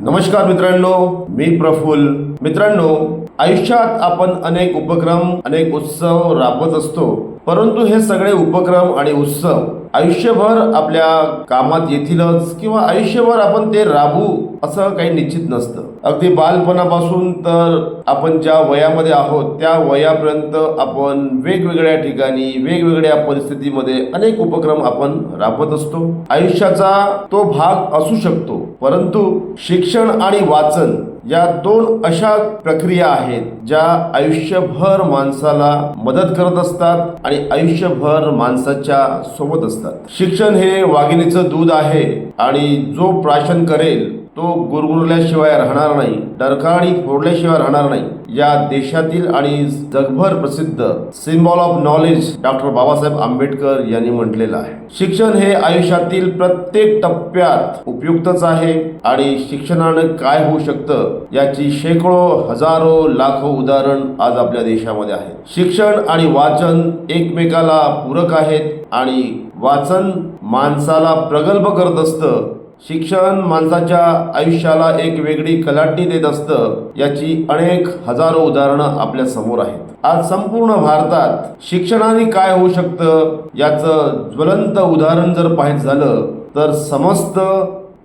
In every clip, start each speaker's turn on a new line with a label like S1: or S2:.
S1: नमस्कार मित्रांनो मी प्रफुल्ल. मित्रांनो आयुष्यात आपण अनेक उपक्रम अनेक उत्सव राबवत असतो. परंतु हे सगळे उपक्रम आणि उत्सव आयुष्यभर आपल्या कामात येतीलच किंवा आयुष्यभर आपण ते राबू असं काही निश्चित नसतं. अगदी बालपणापासून तर आपण ज्या वयामध्ये आहोत त्या वयापर्यंत आपण वेगवेगळ्या ठिकाणी वेगवेगळ्या परिस्थितीमध्ये अनेक उपक्रम आपण राबवत असतो. आयुष्याचा तो भाग असू शकतो परंतु शिक्षण आणि वाचन या दोन अशा प्रक्रिया आहेत ज्या आयुष्यभर माणसाला मदत करत असतात आणि आयुष्यभर माणसाच्या सोबत असतात. शिक्षण हे वाघिणीचं दूध आहे आणि जो प्राशन करेल तो गुरगुरल्याशिवाय राहणार नाही डरकाळी फोडल्याशिवाय राहणार नाही. या देशातील आणि जगभर प्रसिद्ध symbol of knowledge doctor Babasaheb Ambedkar यांनी म्हटलेलं आहे. शिक्षण हे आयुष्यातील प्रत्येक टप्प्यात उपयुक्तच आहे आणि शिक्षणानं काय होऊ शकतं याची शेकडो हजारो लाखो उदाहरण आज आपल्या देशामध्ये आहे शिक्षण आणि वाचन एकमेकाला पूरक आहेत आणि वाचन माणसाला प्रगल्भ करत असतं शिक्षण माणसाच्या आयुष्याला एक वेगळी कलाटणी देत असतं याची अनेक हजारो उदाहरणं आपल्यासमोर आहेत. आज संपूर्ण भारतात शिक्षणाने काय होऊ शकतं याचं ज्वलंत उदाहरण जर पाहायचं झालं तर समस्त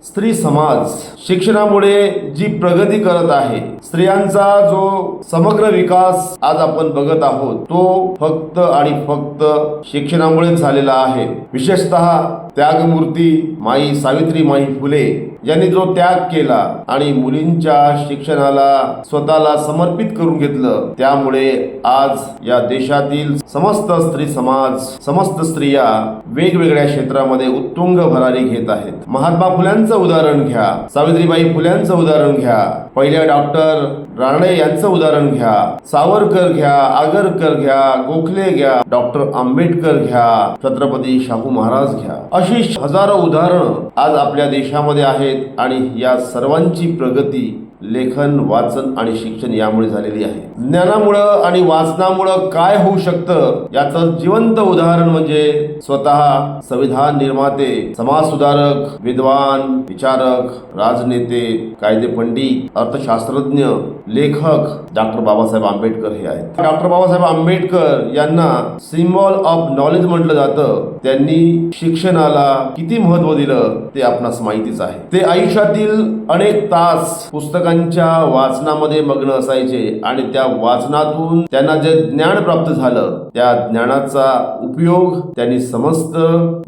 S1: स्त्री समाज शिक्षणामुळे जी प्रगती करत आहे स्त्रियांचा जो समग्र विकास आज आपण बघत आहोत तो फक्त आणि फक्त शिक्षणामुळेच झालेला आहे. विशेषतः त्यागमूर्ती माई सावित्री माई फुले यांनी जो त्याग केला आणि मुलींच्या शिक्षणाला स्वतःला समर्पित करून घेतलं त्यामुळे आज या देशातील समस्त स्त्री समाज समस्त स्त्रिया वेगवेगळ्या क्षेत्रामध्ये उत्तुंग भरारी घेत आहेत. महात्मा फुल्यांचं उदाहरण घ्या सावित्रीबाई फुल्यांचं उदाहरण घ्या. पहिल्या डॉक्टर राणे यांचं उदाहरण घ्या. सावरकर घ्या आगरकर घ्या गोखले घ्या डॉक्टर आंबेडकर घ्या छत्रपती शाहू महाराज घ्या. अशी हजारो उदाहरणं आज आपल्या देशामध्ये आहेत आणि या सर्वांची प्रगती लेखन वाचन आणि शिक्षण यामुळे झालेली आहे. ज्ञानामुळं आणि वाचनामुळं काय होऊ शकतं याचं जिवंत उदाहरण म्हणजे स्वतः संविधान निर्माते समाज सुधारक विद्वान विचारक राजनेते कायदे पंडित अर्थशास्त्रज्ञ लेखक डॉक्टर बाबासाहेब आंबेडकर हे आहेत. डॉक्टर बाबासाहेब आंबेडकर यांना सिम्बॉल ऑफ नॉलेज म्हटलं जातं. त्यांनी शिक्षणाला किती महत्त्व दिलं ते आपणास माहितीच आहे. ते आयुष्यातील अनेक तास पुस्तक पुस्तकांच्या वाचनामध्ये मग्न असायचे आणि त्या वाचनातून त्यांना जे ज्ञान प्राप्त झालं त्या ज्ञानाचा उपयोग त्यांनी समस्त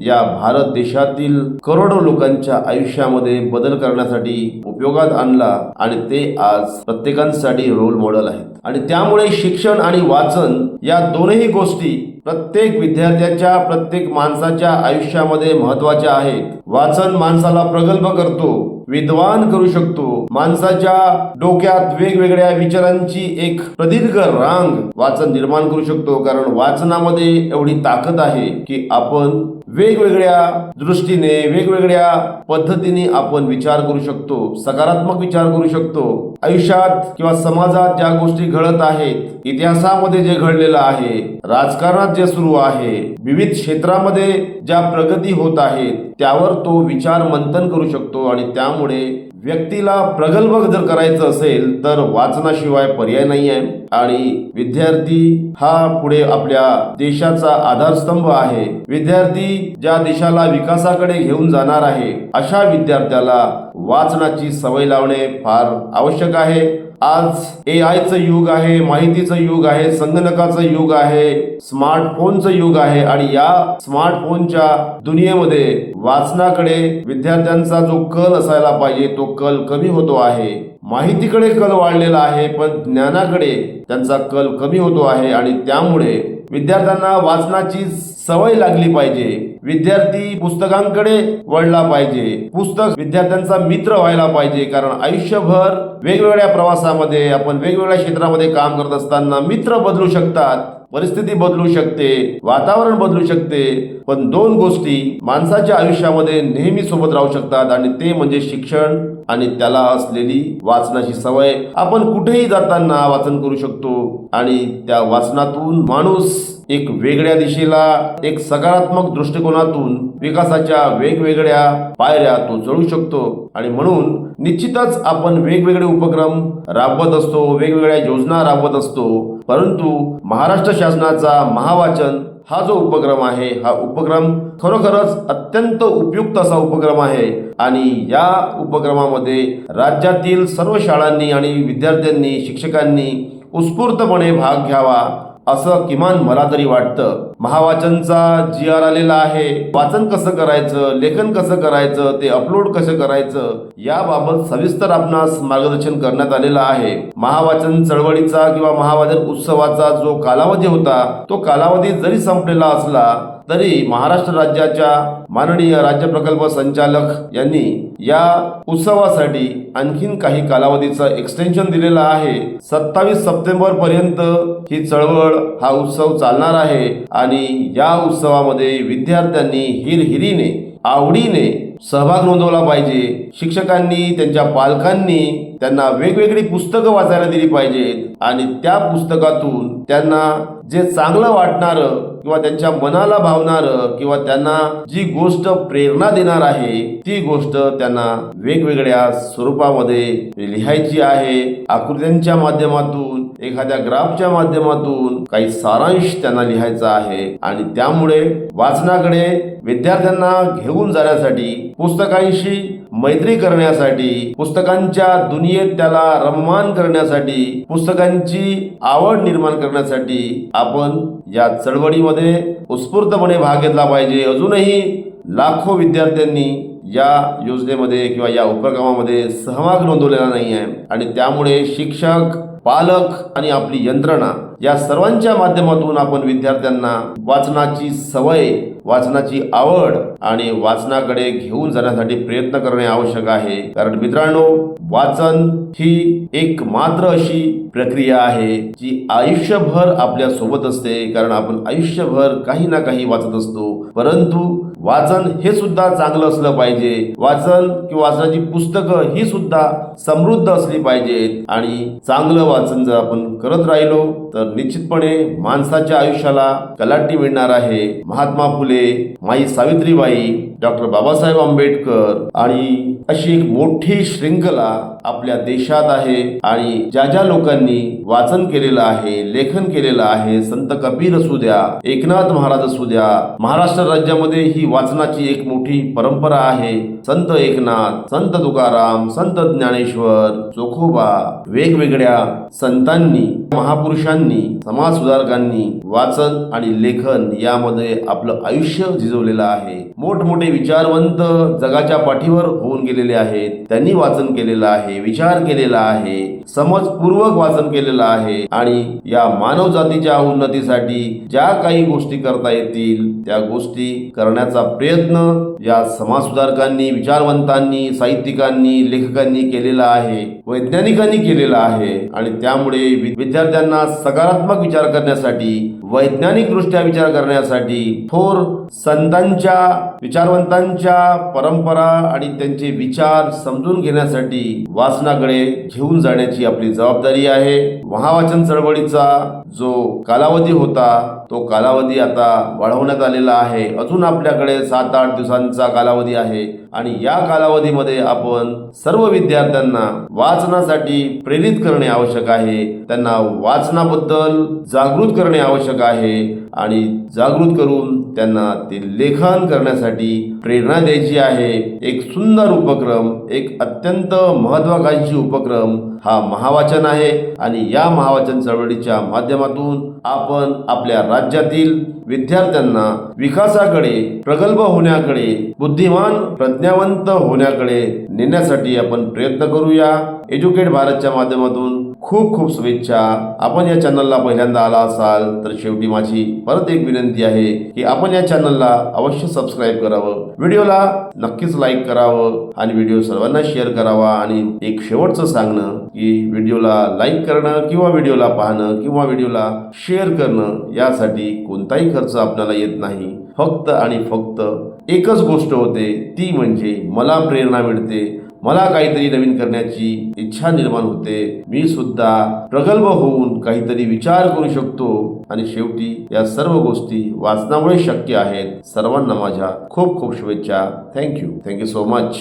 S1: या भारत देशातील करोडो लोकांच्या आयुष्यामध्ये बदल करण्यासाठी उपयोगात आणला आणि ते आज प्रत्येकांसाठी रोल मॉडेल आहेत. आणि त्यामुळे शिक्षण आणि वाचन या दोनही गोष्टी प्रत्येक विद्यार्थ्याच्या प्रत्येक माणसाच्या आयुष्यामध्ये महत्त्वाच्या आहेत. वाचन माणसाला प्रगल्भ करतो विद्वान करू शकतो. माणसाच्या डोक्यात वेगवेगळ्या विचारांची एक प्रदीर्घ रांग वाचन निर्माण करू शकतो. कारण वाचनामध्ये एवढी ताकद आहे की आपण वेगवेगळ्या दृष्टीने वेगवेगळ्या पद्धतीने आपण विचार करू शकतो सकारात्मक विचार करू शकतो. आयुष्यात किंवा समाजात ज्या गोष्टी घडत आहेत इतिहासामध्ये जे घडलेलं आहे राजकारणात जे सुरू आहे विविध क्षेत्रामध्ये ज्या प्रगती होत आहेत त्यावर तो विचार मंथन करू शकतो आणि त्यामुळे व्यक्तीला प्रगल्भ जर करायचं असेल तर वाचनाशिवाय पर्याय नाही आहे आणि विद्यार्थी हा पुढे आपल्या देशाचा आधारस्तंभ आहे. विद्यार्थी ज्या देशाला विकासाकडे घेऊन जाणार आहे अशा विद्यार्थ्याला वाचनाची सवय लावणे फार आवश्यक आहे. आज ए आयचं युग आहे माहितीचं युग आहे संगणकाचं युग आहे स्मार्टफोनचं युग आहे आणि या स्मार्टफोनच्या दुनियेमध्ये वाचनाकडे विद्यार्थ्यांचा जो कल असायला पाहिजे तो कल कमी होतो आहे. माहितीकडे कल वाढलेला आहे पण ज्ञानाकडे त्यांचा कल कमी होतो आहे आणि त्यामुळे विद्यार्थ्यांना वाचनाची सवय लागली पाहिजे. विद्यार्थी पुस्तकांकडे वळला पाहिजे. पुस्तक विद्यार्थ्यांचा मित्र व्हायला पाहिजे कारण आयुष्यभर वेगवेगळ्या प्रवासामध्ये आपण वेगवेगळ्या क्षेत्रामध्ये काम करत असताना मित्र बदलू शकतात परिस्थिती बदलू शकते वातावरण बदलू शकते. पण दोन गोष्टी माणसाच्या आयुष्यामध्ये नेहमी सोबत राहू शकतात आणि ते म्हणजे शिक्षण आणि त्याला असलेली वाचनाची सवय. आपण कुठेही जाताना वाचन करू शकतो आणि त्या वाचनातून माणूस एक वेगळ्या दिशेला एक सकारात्मक दृष्टिकोनातून विकासाच्या वेगवेगळ्या पायऱ्या तो चढू शकतो. आणि म्हणून निश्चितच आपण वेगवेगळे उपक्रम राबवत असतो वेगवेगळ्या योजना राबवत असतो. परंतु महाराष्ट्र शासनाचा महावाचन हा जो उपक्रम आहे हा उपक्रम खरोखरच अत्यंत उपयुक्त असा उपक्रम आहे. आणि या उपक्रमामध्ये राज्यातील सर्व शाळांनी आणि विद्यार्थ्यांनी शिक्षकांनी उत्स्फूर्तपणे भाग घ्यावा असं किमान मला तरी वाटतं. महावाचनचा जी आर आलेला आहे. वाचन कसं करायचं लेखन कसं करायचं ते अपलोड कसं करायचं याबाबत सविस्तर आपणास मार्गदर्शन करण्यात आलेलं आहे. महावाचन चळवळीचा किंवा महावाचन उत्सवाचा जो कालावधी होता तो कालावधी जरी संपलेला असला तरी महाराष्ट्र राज्याच्या माननीय राज्य प्रकल्प संचालक यांनी या उत्सवासाठी आणखीन काही कालावधीचं एक्सटेन्शन दिलेलं आहे. सत्तावीस सप्टेंबर पर्यंत ही चळवळ हा उत्सव चालणार आहे. आणि या उत्सवामध्ये विद्यार्थ्यांनी हिरहिरीने आवडीने सहभाग नोंदवला पाहिजे. शिक्षकांनी त्यांच्या पालकांनी त्यांना वेगवेगळी पुस्तकं वाचायला दिली पाहिजेत आणि त्या पुस्तकातून त्यांना जे चांगलं वाटणारं किंवा त्यांच्या मनाला भावणारं किंवा त्यांना जी गोष्ट प्रेरणा देणार आहे ती गोष्ट त्यांना वेगवेगळ्या स्वरूपामध्ये लिहायची आहे. आकृत्यांच्या माध्यमातून एखाद्या ग्राफच्या माध्यमातून काही सारांश त्यांना लिहायचा आहे आणि त्यामुळे वाचनाकडे विद्यार्थ्यांना घेऊन जाण्यासाठी पुस्तकांशी मैत्री करण्यासाठी पुस्तकांच्या दुनियेत त्याला रममान करण्यासाठी पुस्तकांची आवड निर्माण करण्यासाठी आपण या चळवळीमध्ये उत्स्फूर्तपणे भाग घेतला पाहिजे. अजूनही लाखो विद्यार्थ्यांनी या योजनेमध्ये किंवा या उपक्रमामध्ये सहभाग नोंदवलेला नाही आहे आणि त्यामुळे शिक्षक पालक आणि आपली यंत्रणा या सर्वांच्या माध्यमातून आपण विद्यार्थ्यांना वाचनाची सवय वाचनाची आवड आणि वाचनाकडे घेऊन जाण्यासाठी प्रयत्न करणे आवश्यक आहे. कारण मित्रांनो वाचन ही एक मात्र अशी प्रक्रिया आहे जी आयुष्यभर आपल्यासोबत असते. कारण आपण आयुष्यभर काही ना काही वाचत असतो. परंतु वाचन हे सुद्धा चांगलं असलं पाहिजे. वाचन किंवा वाचनाची पुस्तकं ही सुद्धा समृद्ध असली पाहिजेत. आणि चांगलं वाचन जर आपण करत राहिलो तर निश्चितपणे माणसाच्या आयुष्याला कलाटी मिळणार आहे. महात्मा फुले माई सावित्रीबाई डॉक्टर बाबासाहेब आंबेडकर आणि अशी एक मोठी श्रृंखला आपल्या देशात आहे आणि ज्या ज्या लोकांनी वाचन केलेलं आहे लेखन केलेलं आहे संत कबीर असू द्या एकनाथ महाराज असू द्या महाराष्ट्र राज्यामध्ये ही वाचनाची एक मोठी परंपरा आहे. संत एकनाथ संत तुकाराम संत ज्ञानेश्वर चोखोबा वेगवेगळ्या संतांनी महापुरुषांनी समाज सुधारकांनी वाचन आणि लेखन यामध्ये आपलं आयुष्य झिजवलेलं आहे. मोठमोठे विचारवंत जगाच्या पाठीवर होऊन गेलेले आहेत. त्यांनी वाचन केलेलं आहे. विचार केलेला आहे समजपूर्वक वाचन केलेलं आहे आणि या मानव जातीच्या उन्नतीसाठी ज्या काही गोष्टी करता येतील त्या गोष्टी करण्याचा प्रयत्न या समाज सुधारकांनी विचारवंतांनी साहित्यिकांनी लेखकांनी केलेला आहे वैज्ञानिकांनी केलेला आहे. आणि त्यामुळे विद्यार्थ्यांना सकारात्मक विचार करण्यासाठी वैज्ञानिकदृष्ट्या विचार करण्यासाठी थोर संतांच्या विचारवंतांच्या परंपरा आणि त्यांचे विचार समजून घेण्यासाठी वाचनाकडे घेऊन जाण्याची आपली जबाबदारी आहे. महावाचन चळवळीचा जो कालावधी होता तो कालावधी आता वाढवण्यात आलेला आहे. अजून आपल्याकडे सात आठ दिवसांचा कालावधी आहे. आणि या कालावधीमध्ये आपण सर्व विद्यार्थ्यांना वाचनासाठी प्रेरित करणे आवश्यक आहे. त्यांना वाचनाबद्दल जागृत करणे आवश्यक आहे आणि जागृत करून त्यांना ते लेखन करण्यासाठी प्रेरणा द्यायची आहे. एक सुंदर उपक्रम एक अत्यंत महत्वाकांक्षी उपक्रम हा महावाचन आहे आणि या महावाचन चळवळीच्या माध्यमातून आपण आपल्या राज्यातील विद्यार्थ्यांना विकासाकडे प्रगल्भ होण्याकडे बुद्धिमान प्रज्ञावंत होण्याकडे नेण्यासाठी आपण प्रयत्न करूया. एज्युकेट भारतच्या माध्यमातून खूप खूप शुभेच्छा. आपण या चॅनलला पहिल्यांदा आला असाल तर शेवटी माझी परत एक विनंती आहे की आपण या चॅनलला अवश्य सबस्क्राईब करावं. व्हिडिओला नक्कीच लाईक करावं आणि व्हिडिओ सर्वांना शेअर करावा आणि एक शेवटचं सांगणं की व्हिडिओला लाईक करणं किंवा व्हिडिओला पाहणं किंवा व्हिडिओला शेअर करणं यासाठी कोणताही खर्च आपल्याला येत नाही. फक्त आणि फक्त एकच गोष्ट होते ती म्हणजे मला प्रेरणा मिळते. मला काहीतरी नवीन करण्याची इच्छा निर्माण होते. मी सुद्धा प्रगल्भ होऊन काहीतरी विचार करू शकतो आणि शेवटी या सर्व गोष्टी वाचनामुळे शक्य आहेत. सर्वांना माझ्या खूप खूप शुभेच्छा. Thank you thank you so much